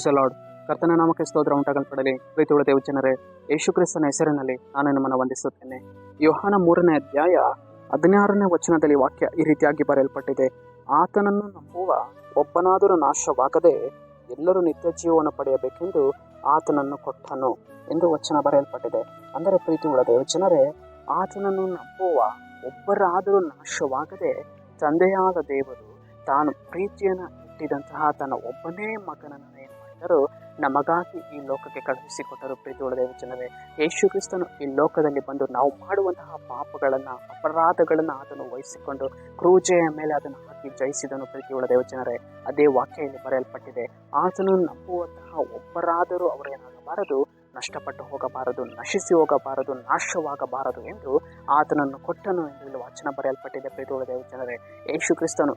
Price ಅಲಾಡ್ ಕರ್ತನ ನಾಮಕ್ಕೆ ಸ್ತೋತ್ರ ಉಂಟಾಗಲ್ಪಡಲಿ. ಪ್ರೀತಿ ಉಳಿದ ಜನರೇ ಯೇಸು ಕ್ರಿಸ್ತನ ಹೆಸರಿನಲ್ಲಿ ನಾನು ನಿಮ್ಮನ್ನು ವಂದಿಸುತ್ತೇನೆ. ಯೋಹಾನ ಮೂರನೇ ಅಧ್ಯಾಯ ಹದಿನಾರನೇ ವಚನದಲ್ಲಿ ವಾಕ್ಯ ಈ ರೀತಿಯಾಗಿ ಬರೆಯಲ್ಪಟ್ಟಿದೆ. ಆತನನ್ನು ನಂಬುವ ಒಬ್ಬನಾದರೂ ನಾಶವಾಗದೆ ಎಲ್ಲರೂ ನಿತ್ಯ ಜೀವವನ್ನು ಪಡೆಯಬೇಕೆಂದು ಆತನನ್ನು ಕೊಟ್ಟನು ಎಂದು ವಚನ ಬರೆಯಲ್ಪಟ್ಟಿದೆ. ಅಂದರೆ ಪ್ರೀತಿ ದೇವ ಜನರೇ ಆತನನ್ನು ನಂಬುವ ಒಬ್ಬರಾದರೂ ನಾಶವಾಗದೆ ತಂದೆಯಾದ ದೇವರು ತಾನು ಪ್ರೀತಿಯನ್ನು ಇಟ್ಟಿದಂತಹ ತನ್ನ ಒಬ್ಬನೇ ಮಗನನ್ನು ಮಾಡಿದರು ನಮಗಾಗಿ ಈ ಲೋಕಕ್ಕೆ ಕಳುಹಿಸಿಕೊಟ್ಟರು ಪ್ರೀತಿ ದೇವಚನವೇ ಯೇಸು ಕ್ರಿಸ್ತನು ಈ ಲೋಕದಲ್ಲಿ ಬಂದು ನಾವು ಮಾಡುವಂತಹ ಪಾಪಗಳನ್ನು, ಅಪರಾಧಗಳನ್ನು ಅದನ್ನು ವಹಿಸಿಕೊಂಡು ಕ್ರೂಜೆಯ ಮೇಲೆ ಅದನ್ನು ಹಾಕಿ ಜಯಿಸಿದನು ಪ್ರೀತಿ ದೇವಚನರೇ ಅದೇ ವಾಕ್ಯ ಇಲ್ಲಿ ಬರೆಯಲ್ಪಟ್ಟಿದೆ, ಆತನು ನಂಬುವಂತಹ ಒಬ್ಬರಾದರೂ ಅವರೇನಾಗಬಾರದು ನಷ್ಟಪಟ್ಟು ಹೋಗಬಾರದು, ನಶಿಸಿ ಹೋಗಬಾರದು, ನಾಶವಾಗಬಾರದು ಎಂದು ಆತನನ್ನು ಕೊಟ್ಟನು ಎಂದು ಇಲ್ಲಿ ವಾಚನ ಬರೆಯಲ್ಪಟ್ಟಿದೆ ಪ್ರೀತಿ ದೇವಚನರೇ ಯೇಸು ಕ್ರಿಸ್ತನು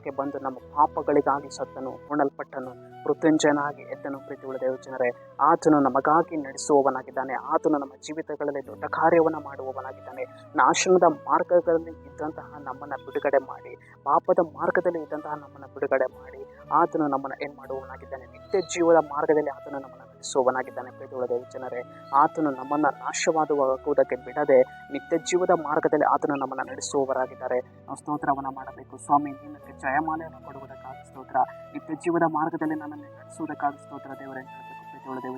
ಲೋಕಕ್ಕೆ ಬಂದು ನಮ್ಮ ಪಾಪಗಳಿಗಾಗಿ ಸತ್ತನು ಉಣಲ್ಪಟ್ಟನು ಮೃತ್ಯುಂಜಯನಾಗಿ ಎದ್ದನು ಪ್ರೀತಿ ಉಳಿದ ಜನರೇ ಆತನು ನಮಗಾಗಿ ನಡೆಸುವವನಾಗಿದ್ದಾನೆ. ಆತನು ನಮ್ಮ ಜೀವಿತಗಳಲ್ಲಿ ದೊಡ್ಡ ಕಾರ್ಯವನ್ನು ಮಾಡುವವನಾಗಿದ್ದಾನೆ. ನಾಶನದ ಮಾರ್ಗಗಳಲ್ಲಿ ಇದ್ದಂತಹ ನಮ್ಮನ್ನು ಬಿಡುಗಡೆ ಮಾಡಿ, ಪಾಪದ ಮಾರ್ಗದಲ್ಲಿ ಇದ್ದಂತಹ ನಮ್ಮನ್ನು ಬಿಡುಗಡೆ ಮಾಡಿ, ಆತನು ನಮ್ಮನ್ನು ಏನು ಮಾಡುವವನಾಗಿದ್ದಾನೆ? ನಿತ್ಯ ಜೀವದ ಮಾರ್ಗದಲ್ಲಿ ಆತನು ನಮ್ಮನ್ನು ನಡೆಸುವವನಾಗಿದ್ದಾನೆ ಪ್ರೀತಿಯೊಳಗೆ ಜನರೇ. ಆತನು ನಮ್ಮನ್ನು ನಾಶವಾಗುವುದಕ್ಕೆ ಬಿಡದೆ ನಿತ್ಯ ಜೀವದ ಮಾರ್ಗದಲ್ಲಿ ಆತನು ನಮ್ಮನ್ನು ನಡೆಸುವವರಾಗಿದ್ದಾರೆ. ನಾವು ಸ್ತೋತ್ರವನ್ನು ಮಾಡಬೇಕು. ಸ್ವಾಮಿ ನಿನ್ನಕ್ಕೆ ಜಯಮಾಲೆಯನ್ನು ಕೊಡುವುದಕ್ಕಾಗಿ ಸ್ತೋತ್ರ. ನಿತ್ಯ ಜೀವದ ಮಾರ್ಗದಲ್ಲಿ ನನ್ನನ್ನು ನಡೆಸುವುದಕ್ಕಾಗಿ ಸ್ತೋತ್ರ ದೇವರೇ ಹೇಳಬೇಕು ದೇವ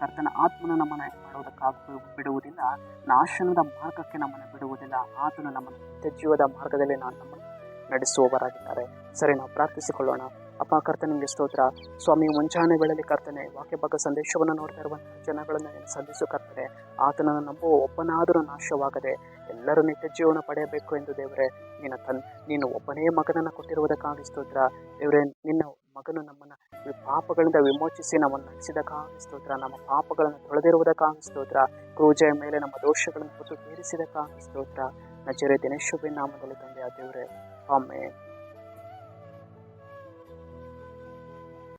ಕರ್ತನ ಆತ್ಮನ ನಮ್ಮನ್ನು ಮಾಡುವುದಕ್ಕಾಗಿ ಬಿಡುವುದಿಲ್ಲ. ನಾಶನದ ಮಾರ್ಗಕ್ಕೆ ನಮ್ಮನ್ನು ಬಿಡುವುದಿಲ್ಲ. ಆತನು ನಮ್ಮನ್ನು ನಿತ್ಯ ಜೀವದ ಮಾರ್ಗದಲ್ಲಿ ನಾನು ನಮ್ಮನ್ನು ನಡೆಸುವವರಾಗಿದ್ದಾರೆ. ಸರಿ, ನಾವು ಪ್ರಾರ್ಥಿಸಿಕೊಳ್ಳೋಣ. ಅಪ್ಪ, ಕರ್ತನೆ, ನಿಮಗೆ ಸ್ತೋತ್ರ. ಸ್ವಾಮಿ ಮುಂಚಾನೆ ವೇಳೆಯಲ್ಲಿ ಕರ್ತನೆ ವಾಕ್ಯ ಬಗ್ಗೆ ಸಂದೇಶವನ್ನು ನೋಡ್ತಾ ಇರುವಂತಹ ಜನಗಳನ್ನು ನೀನು ಸಂಧಿಸು, ಕರ್ತನೆ. ಆತನನ್ನು ನಂಬುವ ಒಬ್ಬನಾದರೂ ನಾಶವಾಗದೆ ಎಲ್ಲರೂ ನಿತ್ಯ ಜೀವನ ಪಡೆಯಬೇಕು ಎಂದು ದೇವರೇ, ನಿನ್ನ ತನ್, ನೀನು ಒಬ್ಬನೇ ಮಗನನ್ನು ಕೊಟ್ಟಿರುವುದಕ್ಕಾಗಿ ಸ್ತೋತ್ರ. ದೇವರೇ, ನಿನ್ನ ಮಗನು ನಮ್ಮನ್ನು ಪಾಪಗಳಿಂದ ವಿಮೋಚಿಸಿ ನಮ್ಮನ್ನು ನಡೆಸಿದಕ್ಕಾಗಿ ಸ್ತೋತ್ರ. ನಮ್ಮ ಪಾಪಗಳನ್ನು ತೊಳೆದಿರುವುದಕ್ಕಾಗಿ ಸ್ತೋತ್ರ. ಕ್ರೂಜೆಯ ಮೇಲೆ ನಮ್ಮ ದೋಷಗಳನ್ನು ಹೊತ್ತು ತೀರಿಸಿದಕ್ಕಾಗಿ ಸ್ತೋತ್ರ. ನಜರೆ ದಿನೇಶುಬಿ ನಾಮದಲ್ಲಿ ತಂದೆ ಆ ದೇವರೇ. ಆಮೇಲೆ